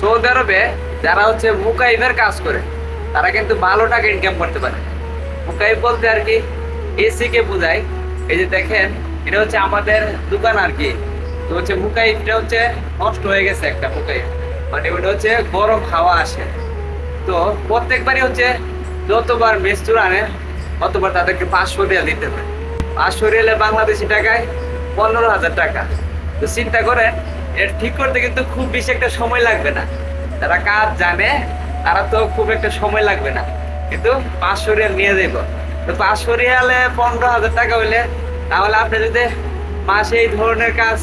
Saudi আরবে যারা হচ্ছে মুকাইফের কাজ করে, তারা কিন্তু ভালো টাকা ইনকাম করতে পারে। মুকাইফ বলতে আর কি এসি কে বোঝায়। এই যে দেখেন, এটা হচ্ছে আমাদের দোকান আর কি। তো হচ্ছে মুকাইফটা হচ্ছে নষ্ট হয়ে গেছে একটা মুকাইফ মানে ওটা হচ্ছে গরম হাওয়া আসে। তো প্রত্যেকবারই হচ্ছে যতবার মেস্তুর আনে অতবার তাদেরকে পাঁচশো রিয়াল দিতে হয়। পাঁচশো রিয়ালে বাংলাদেশি টাকায় পনেরো হাজার টাকা। তো চিন্তা করেন এর ঠিক করতে কিন্তু খুব বেশি একটা সময় লাগবে না। যারা কাজ জানে, তারা তো খুব একটা সময় লাগবে না। কিন্তু পাঁচশো রিয়াল নিয়ে যাইব। তো পাঁচশো রিয়ালে পনেরো হাজার টাকা হইলে, তাহলে আপনি যদি মাসে এই ধরনের কাজ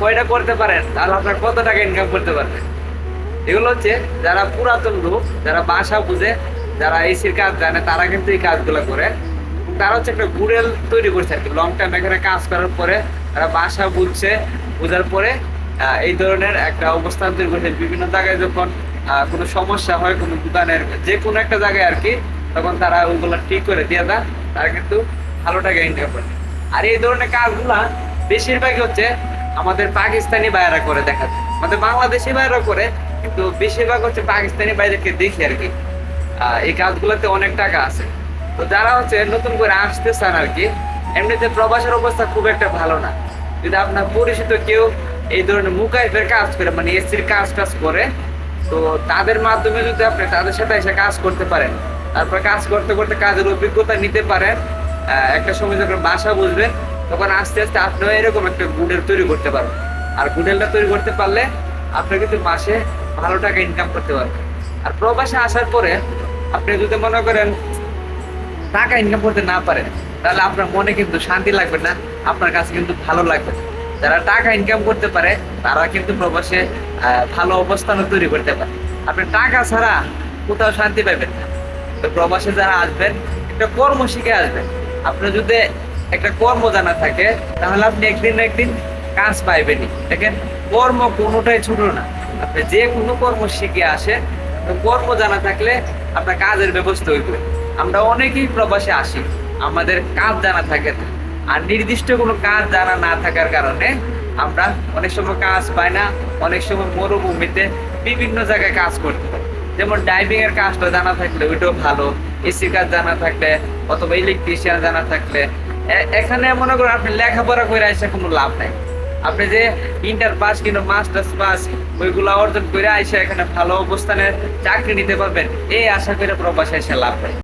কয়টা করতে পারেন, তাহলে আপনার কত টাকা ইনকাম করতে পারবেন? এগুলো হচ্ছে যারা পুরাতন লোক, যারা বাসা বুঝে, যারা এসির কাজ জানে, তারা কিন্তু এই কাজগুলো করে। তারা হচ্ছে একটা গুড়েল তৈরি করছে আর কি। লং টাইম এখানে কাজ করার পরে তারা বাসা বুঝছে বুঝার পরে এই ধরনের একটা অবস্থান তৈরি করছে। বিভিন্ন জায়গায় যখন কোনো সমস্যা হয়, কোনো দোকানের যে কোনো একটা জায়গায় আর কি, তখন তারা ওইগুলো ঠিক করে দিয়ে দেয় তারা কিন্তু ভালো টাকা ইনকাম করে। আর এই ধরনের কাজগুলা বেশিরভাগই হচ্ছে আমাদের পাকিস্তানি বাইরা করে দেখা যায়। আমাদের বাংলাদেশি বাইরা করে, কিন্তু বেশিরভাগ হচ্ছে পাকিস্তানি বাইরেকে দেখি আর কি। এই কাজগুলোতে অনেক টাকা আছে। তো যারা হচ্ছে নতুন করে আসতে চান আর কি, এমনিতে প্রবাসের অবস্থা খুব একটা ভালো না। যদি আপনার পরিচিত কেউ এই ধরনের মুকাইফের কাজ করে মানে এসির কাজ টাজ করে, তো তাদের মাধ্যমে যদি আপনি তাদের সাথে এসে কাজ করতে পারেন, তারপর কাজ করতে করতে কাজের অভিজ্ঞতা নিতে পারেন একটা সময় যখন বাসা বুঝবেন, তখন আস্তে আস্তে আপনিও এরকম একটা গুডেল তৈরি করতে পারবেন। আর গুডেলটা তৈরি করতে পারলে আপনি কিন্তু মাসে ভালো টাকা ইনকাম করতে পারবেন। আর প্রবাসে আসার পরে আপনি যদি মনে করেন টাকা ইনকাম করতে না পারেন তাহলে আপনার মনে কিন্তু শান্তি লাগবে না, আপনার কাছে কিন্তু ভালো লাগবে না। যারা টাকা ইনকাম করতে পারে তারা কিন্তু প্রবাসে ভালো অবস্থানও তৈরি করতে পারে। আপনি টাকা ছাড়া কোথাও শান্তি পাবেন না। তো প্রবাসে যারা আসবেন, একটা কর্ম শিখে আসবেন। আপনার যদি একটা কর্ম জানা থাকে, তাহলে আপনি একদিন একদিন কাজ পাইবেনই। দেখেন, কর্ম কোনোটাই ছোট না। আপনি যে কোনো কর্ম শিখে আসে কর্ম জানা থাকলে আপনার কাজের ব্যবস্থা হইবে। আমরা অনেকেই প্রবাসে আসি। আমাদের কাজ জানা থাকে না। আর নির্দিষ্ট কোনো কাজ জানা না থাকার কারণে আমরা অনেক সময় কাজ পাই না, অনেক সময় মরুভূমিতে বিভিন্ন জায়গায় কাজ করতে যেমন ড্রাইভিং এর কাজটা জানা থাকলে ওইটাও ভালো, এসি কাজ জানা থাকলে অথবা ইলেকট্রিশিয়ান জানা থাকলে। এখানে মনে করুন আপনি লেখাপড়া করে আসে কোনো লাভ নাই। আপনি যে ইন্টার পাস কিংবা মাস্টার্স পাস ওইগুলো অর্জন করে আইসা এখানে ভালো অবস্থানে চাকরি নিতে পারবেন, এই আশা করে প্রবাসে এসে লাভ নাই।